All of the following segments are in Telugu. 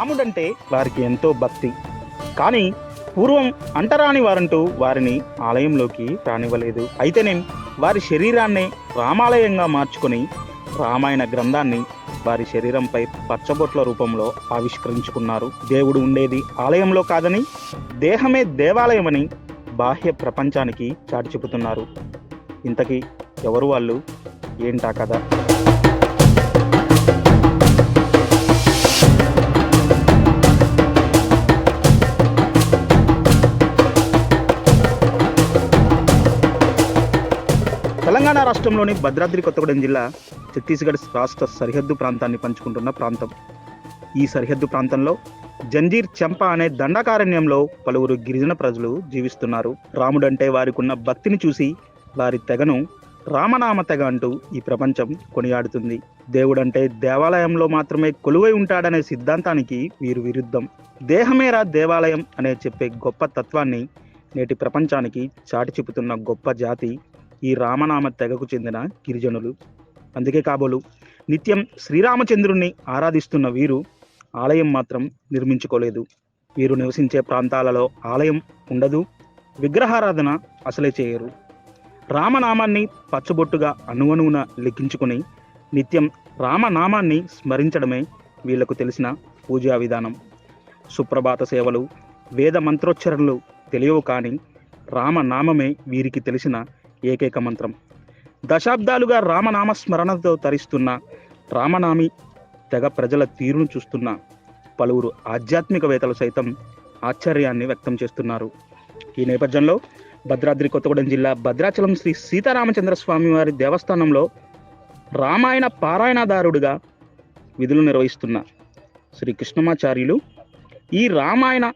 రాముడంటే వారికి ఎంతో భక్తి. కానీ పూర్వం అంటరాని వారంటూ వారిని ఆలయంలోకి రానివ్వలేదు. అయితేనేం వారి శరీరాన్నే రామాలయంగా మార్చుకొని రామాయణ గ్రంథాన్ని వారి శరీరంపై పచ్చబొట్ల రూపంలో ఆవిష్కరించుకున్నారు. దేవుడు ఉండేది ఆలయంలో కాదని దేహమే దేవాలయమని బాహ్య ప్రపంచానికి చాటి చెబుతున్నారు. ఇంతకీ ఎవరు వాళ్ళు? ఏంటా కదా తెలంగాణ రాష్ట్రంలోని భద్రాద్రి కొత్తగూడెం జిల్లా ఛత్తీస్గఢ్ రాష్ట్ర సరిహద్దు ప్రాంతాన్ని పంచుకుంటున్న ప్రాంతం. ఈ సరిహద్దు ప్రాంతంలో జంజీర్ చెంప అనే దండకారణ్యంలో పలువురు గిరిజన ప్రజలు జీవిస్తున్నారు. రాముడంటే వారికున్న భక్తిని చూసి వారి తెగను రామనామ తెగ అంటూ ఈ ప్రపంచం కొనియాడుతుంది. దేవుడంటే దేవాలయంలో మాత్రమే కొలువై ఉంటాడనే సిద్ధాంతానికి వీరు విరుద్ధం. దేహమేరా దేవాలయం అనే చెప్పే గొప్ప తత్వాన్ని నేటి ప్రపంచానికి చాటి చెబుతున్న గొప్ప జాతి ఈ రామనామ తెగకు చెందిన గిరిజనులు. అందుకే కాబోలు నిత్యం శ్రీరామచంద్రుణ్ణి ఆరాధిస్తున్న వీరు ఆలయం మాత్రం నిర్మించుకోలేదు. వీరు నివసించే ప్రాంతాలలో ఆలయం ఉండదు విగ్రహారాధన అసలే చేయరు. రామనామాన్ని పచ్చబొట్టుగా అణువణువున లెక్కించుకుని నిత్యం రామనామాన్ని స్మరించడమే వీళ్ళకు తెలిసిన పూజా విధానం. సుప్రభాత సేవలు వేద మంత్రోచ్చరణలు తెలియవు కానీ రామనామమే వీరికి తెలిసిన ఏకైక మంత్రం. దశాబ్దాలుగా రామనామ స్మరణతో తరిస్తున్న రామనామి తెగ ప్రజల తీరును చూస్తున్న పలువురు ఆధ్యాత్మికవేత్తలు సైతం ఆశ్చర్యాన్ని వ్యక్తం చేస్తున్నారు. ఈ నేపథ్యంలో భద్రాద్రి కొత్తగూడెం జిల్లా భద్రాచలం శ్రీ సీతారామచంద్ర స్వామి వారి దేవస్థానంలో రామాయణ పారాయణదారుడిగా విధులు నిర్వహిస్తున్న శ్రీ కృష్ణమాచార్యులు ఈ రామాయణ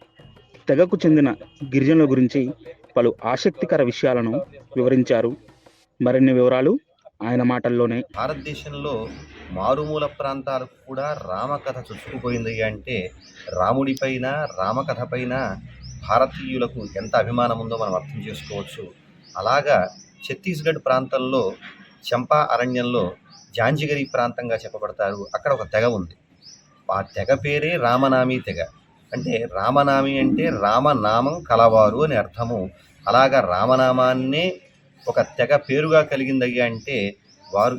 తెగకు చెందిన గిరిజనుల గురించి పలు ఆసక్తికర విషయాలను వివరించారు. మరిన్ని వివరాలు ఆయన మాటల్లోనే. భారతదేశంలో మారుమూల ప్రాంతాలకు కూడా రామకథ చొచ్చుకుపోయింది అంటే రాముడిపైన రామకథ పైన భారతీయులకు ఎంత అభిమానం ఉందో మనం అర్థం చేసుకోవచ్చు. అలాగా ఛత్తీస్గఢ్ ప్రాంతంలో చంపా అరణ్యంలో జాంజిగిరి ప్రాంతంగా చెప్పబడతారు. అక్కడ ఒక తెగ ఉంది. ఆ తెగ పేరే రామనామి తెగ. అంటే రామనామి అంటే రామనామం కలవారు అని అర్థము. అలాగా రామనామాన్నే ఒక తెగ పేరుగా కలిగిందయ్యా అంటే వారు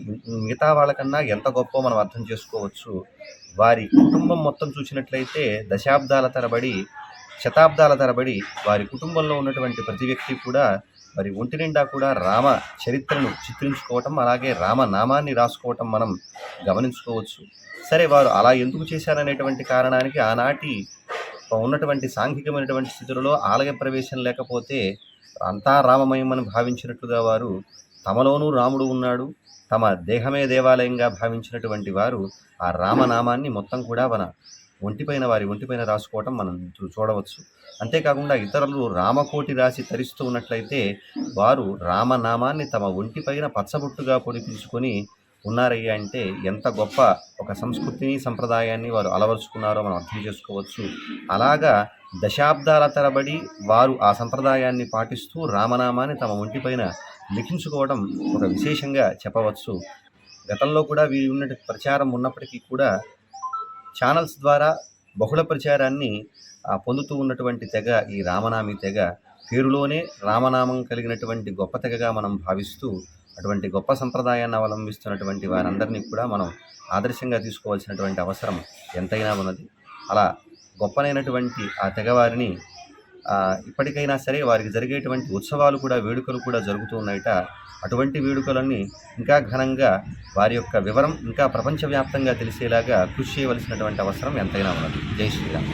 మిగతా వాళ్ళకన్నా ఎంత గొప్ప మనం అర్థం చేసుకోవచ్చు. వారి కుటుంబం మొత్తం చూసినట్లయితే దశాబ్దాల తరబడి శతాబ్దాల తరబడి వారి కుటుంబంలో ఉన్నటువంటి ప్రతి వ్యక్తి కూడా మరి ఒంటి నిండా కూడా రామ చరిత్రను చిత్రించుకోవటం అలాగే రామనామాన్ని రాసుకోవటం మనం గమనించుకోవచ్చు. సరే వారు అలా ఎందుకు చేశారనేటువంటి కారణానికి ఆనాటి ఉన్నటువంటి సాంఘికమైనటువంటి స్థితులలో ఆలయ ప్రవేశం లేకపోతే అంతా రామమయమని భావించినట్లుగా వారు తమలోనూ రాముడు ఉన్నాడు తమ దేహమే దేవాలయంగా భావించినటువంటి వారు ఆ రామనామాన్ని మొత్తం కూడా మన ఒంటిపైన వారి ఒంటిపైన రాసుకోవటం మనం చూ- చూడవచ్చు. అంతేకాకుండా ఇతరులు రామకోటి రాసి తరిస్తూ ఉన్నట్లయితే వారు రామనామాన్ని తమ ఒంటిపైన పచ్చబొట్టుగా పొడిపించుకొని ఉన్నారయ్యా అంటే ఎంత గొప్ప ఒక సంస్కృతిని సంప్రదాయాన్ని వారు అలవరుచుకున్నారో మనం అర్థం చేసుకోవచ్చు. అలాగా దశాబ్దాల తరబడి వారు ఆ సంప్రదాయాన్ని పాటిస్తూ రామనామాన్ని తమ ఒంటిపైన లిఖించుకోవడం ఒక విశేషంగా చెప్పవచ్చు. గతంలో కూడా వీరి ఉన్నటి ప్రచారం ఉన్నప్పటికీ కూడా ఛానల్స్ ద్వారా బహుళ ప్రచారాన్ని పొందుతూ ఉన్నటువంటి తెగ ఈ రామనామి తెగ పేరులోనే రామనామం కలిగినటువంటి గొప్ప తెగగా మనం భావిస్తూ అటువంటి గొప్ప సంప్రదాయాన్ని అవలంబిస్తున్నటువంటి వారందరినీ కూడా మనం ఆదర్శంగా తీసుకోవాల్సినటువంటి అవసరం ఎంతైనా ఉన్నది. అలా గొప్పనైనటువంటి ఆ తెగవారిని ఇప్పటికైనా సరే వారికి జరిగేటువంటి ఉత్సవాలు కూడా వేడుకలు కూడా జరుగుతూ ఉన్నాయట. అటువంటి వేడుకలన్నీ ఇంకా ఘనంగా వారి యొక్క వివరం ఇంకా ప్రపంచవ్యాప్తంగా తెలిసేలాగా కృషి చేయవలసినటువంటి అవసరం ఎంతైనా ఉన్నది. జై శ్రీరామ్.